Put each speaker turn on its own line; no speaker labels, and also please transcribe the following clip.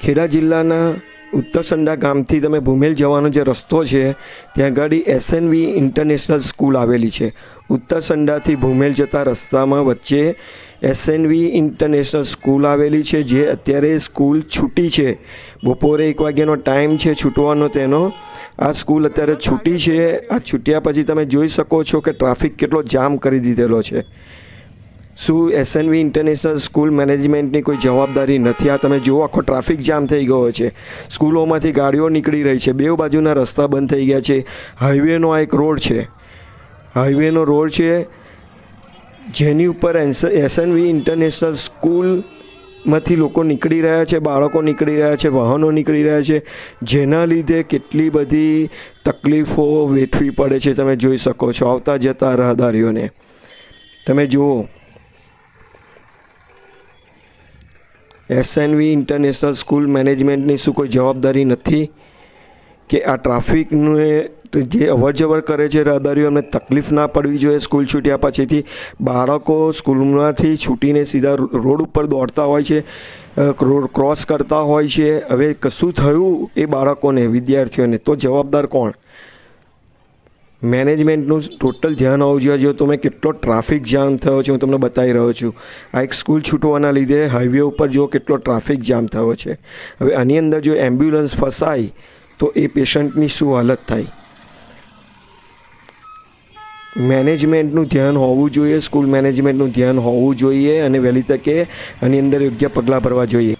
ખેડા જિલ્લાના ઉત્તરસંડા ગામથી તમે ભૂમેલ જવાનો જે રસ્તો છે, ત્યાં આગળ એસએનવી ઇન્ટરનેશનલ સ્કૂલ આવેલી છે. ઉત્તરસંડાથી ભૂમેલ જતા રસ્તામાં વચ્ચે એસએનવી ઇન્ટરનેશનલ સ્કૂલ આવેલી છે, જે અત્યારે સ્કૂલ છૂટી છે. બપોરે એક વાગ્યાનો ટાઈમ છે છૂટવાનો તેનો. આ સ્કૂલ અત્યારે છૂટી છે. આ છૂટ્યા પછી તમે જોઈ શકો છો કે ટ્રાફિક કેટલો જામ કરી દીધેલો છે. શું એસએનવી ઇન્ટરનેશનલ સ્કૂલ મેનેજમેન્ટની કોઈ જવાબદારી નથી? આ તમે જુઓ, આખો ટ્રાફિક જામ થઈ ગયો છે. સ્કૂલોમાંથી ગાડીઓ નીકળી રહી છે. બે બાજુના રસ્તા બંધ થઈ ગયા છે. હાઈવેનો આ એક રોડ છે. હાઈવેનો રોડ છે, જેની ઉપર એસએનવી ઇન્ટરનેશનલ સ્કૂલમાંથી લોકો નીકળી રહ્યા છે, બાળકો નીકળી રહ્યા છે, વાહનો નીકળી રહ્યા છે. જેના લીધે કેટલી બધી તકલીફો વેઠવી પડે છે. તમે જોઈ શકો છો. આવતા જતા રાહદારીઓને. તમે જુઓ એસએનવી ઇન્ટરનેશનલ સ્કૂલ મેનેજમેન્ટની શું કોઈ જવાબદારી નથી? કે આ ટ્રાફિકનું જે અવર જવર કરે છે, રાહદારીઓ એમને તકલીફ ના પડવી જોઈએ સ્કૂલ છૂટ્યા પછીથી. બાળકો સ્કૂલમાંથી છૂટીને સીધા રોડ ઉપર દોડતા હોય છે રોડ ક્રોસ કરતા હોય છે. હવે કશું થયું એ બાળકોને, વિદ્યાર્થીઓને? તો જવાબદાર કોણ? મેનેજમેન્ટનું ટોટલ ધ્યાન હોવું જોઈએ. જો તમે કેટલો ટ્રાફિક જામ થયો છે, હું તમને બતાવી રહ્યો છું. આ એક સ્કૂલ છૂટવાના લીધે હાઈવે ઉપર જો કેટલો ટ્રાફિક જામ થયો છે. હવે આની અંદર જો એમ્બ્યુલન્સ ફસાય, તો એ પેશન્ટની શું હાલત થાય? મેનેજમેન્ટનું ધ્યાન હોવું જોઈએ, સ્કૂલ મેનેજમેન્ટનું ધ્યાન હોવું જોઈએ અને વહેલી તકે આની અંદર યોગ્ય પગલાં ભરવા જોઈએ.